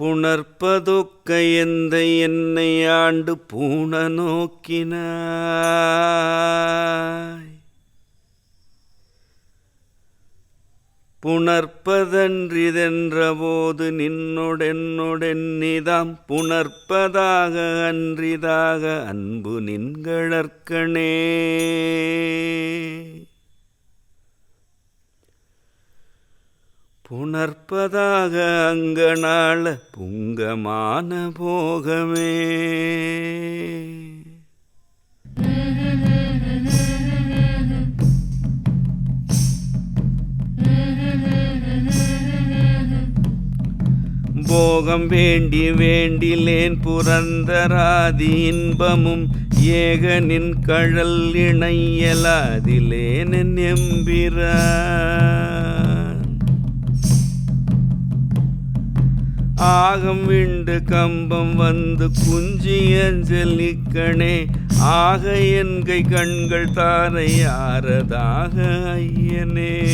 புணர்ப்பதொக்க எந்த என்னை ஆண்டு பூண நோக்கினாய் புணர்ப்பதன்றிதென்றபோது நின்னொடென்னொடென்னிதாம் புணர்ப்பதாக அன்றிதாக அன்பு நின்கழற்கணே. புணர்ப்பதாக அங்கனாள புங்கமான போகமே. போகம் வேண்டி வேண்டிலேன் புரந்தராதி இன்பமும் ஏகனின் கழல் இணையலாதிலேன் எம்பிரான் ஆகம் விண்டு கம்பம் வந்து குஞ்சியஞ்சலிக்கணே ஆக என் கை கண்கள் தாரை ஆரதாக ஐயனே.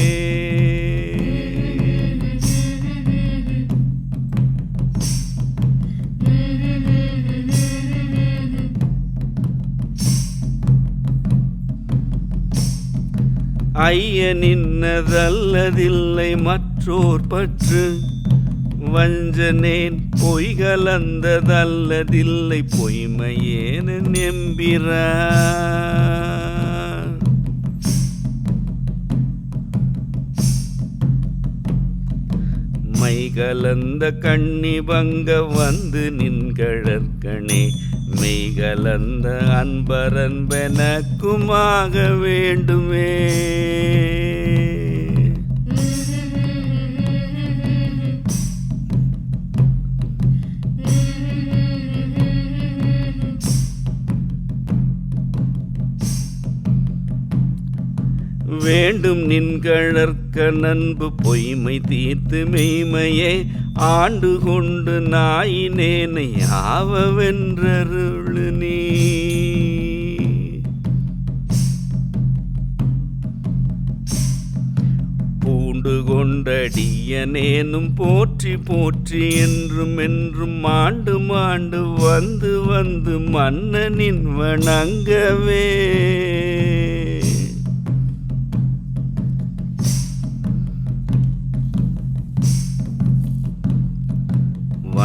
ஐயனின்னதல்லதில்லை மற்றோர் பற்று. வஞ்சனேன். பொய்கலந்ததல்லதில்லை பொய்மையேன மைகலந்த மை கலந்த கண்ணி பங்க வந்து நின்கழற்கணே மெய்கலந்த அன்பரன்பெனக்குமாக வேண்டுமே. வேண்டும் நின்கழற்க நண்பு பொய்மை தீர்த்து மெய்மையே. ஆண்டு கொண்டு நாயினேனை ஆவவென்றருளு நீ. பூண்டு கொண்டடியனேனும் போற்றி போற்றி என்றும் என்றும் மாண்டு மாண்டு வந்து வந்து மன்னனின் வணங்கவே.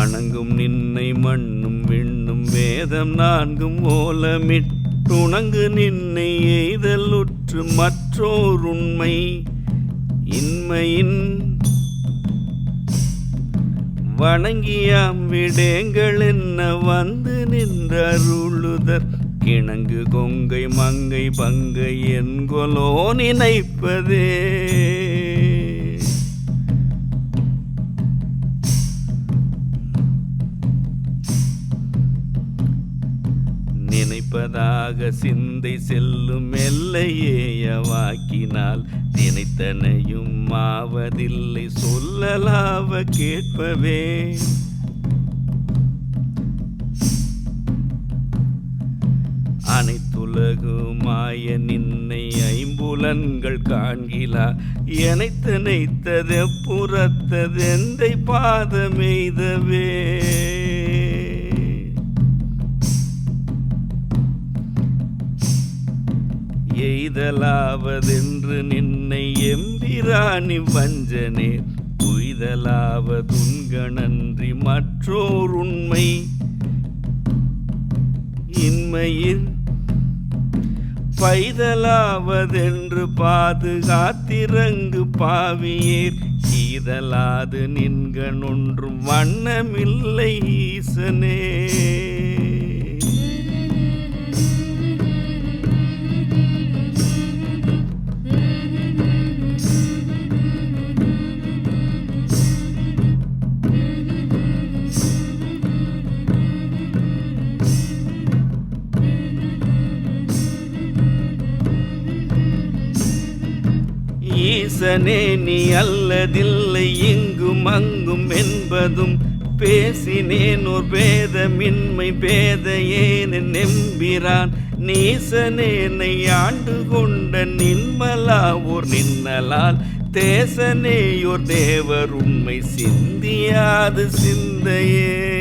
வணங்கும் நின்னை மண்ணும் விண்ணும் வேதம் நான்கும் ஓலமிட்டுணங்கு நின்னை எய்தலுற்று மற்றோர் உண்மை இன்மையின் வணங்கியாம் விடேங்கள் என்ன வந்து நின்றருளுதற். கிணங்கு கொங்கை மங்கை பங்கை என்கொலோ நினைப்பதே. ஆக சிந்தை செல்லும் எல்லையேயவாக்கினால் நினைத்தனையும் ஆவதில்லை. சொல்லலாவ கேட்பவே. அனைத்துலகுமாய நின்னை ஐம்புலன்கள் காண்கிலா. எனைத்த நெய்த்தது புறத்ததெந்தை பாதமெய்தவே எய்தலாவதென்று நின்னை எம்பிராணி வஞ்சனே உய்தலாவதுன்கணன்றி மற்றோர் உண்மை இன்மையில் பைதலாவதென்று பாதுகாத்திரங்கு பாவியேர் ஈதலாது நின்கணொன்றும் வண்ணமில்லை ஈசனே. ஈசனே நீ அல்லதில்லை இங்கும் அங்கும் என்பதும் பேசினேன். ஒரு பேதமின்மை பேத ஏன நெம்பிரான். நீசனேனை ஆண்டு கொண்ட நின்மலா ஓர் நின்னலால் தேசனேயோர் தேவர் உண்மை சிந்தியாது சிந்தையே.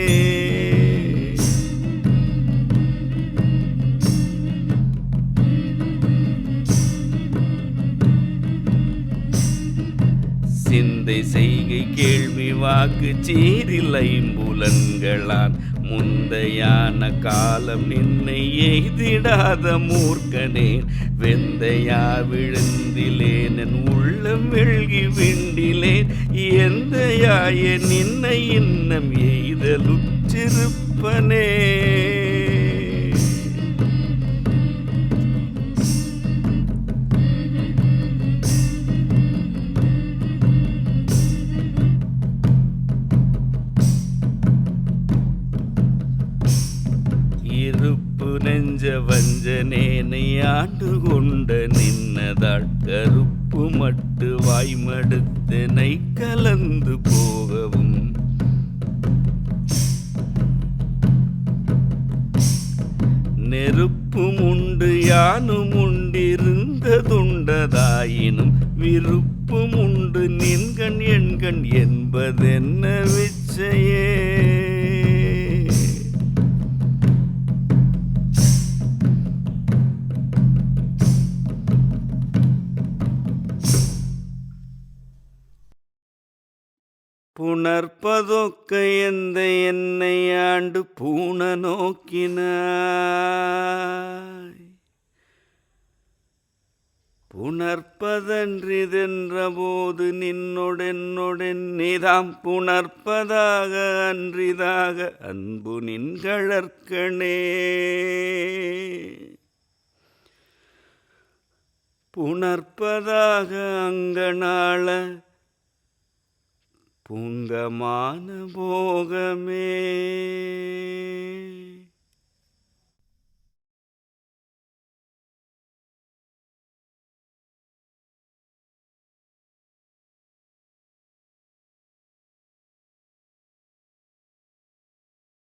கேள்வி வாக்கு சீரில் புலன்களான் முந்தையான காலம் நின்னை எய்திடாத மூர்க்கனேன் வெந்தையா விழுந்திலேன் என் உள்ளம் வெழ்கி விண்டிலேன். எந்தையாய நின்னை இன்னம் எய்தலுற்றிருப்பனே. வஞ்சனேனை ஆண்டு கொண்ட நின்னதாள் கருப்பு மட்டு வாய்மடுத்தனை கலந்து போகவும். நெருப்பும் உண்டு யானும் உண்டிருந்ததுண்டதாயினும் விருப்பும் உண்டு நின்கண் எண்கண் என்பதென்ன புணர்ப்பதொக்க எந்த என்னை ஆண்டு பூண நோக்கினாய். புணர்ப்பதன்றிதென்ற போது நின்னொடென்னொடென் நிதாம் புணர்ப்பதாக அன்றிதாக அன்பு நின் நின்கழற்கணே புணர்ப்பதாக அங்கனாள புங்கமான போகமே.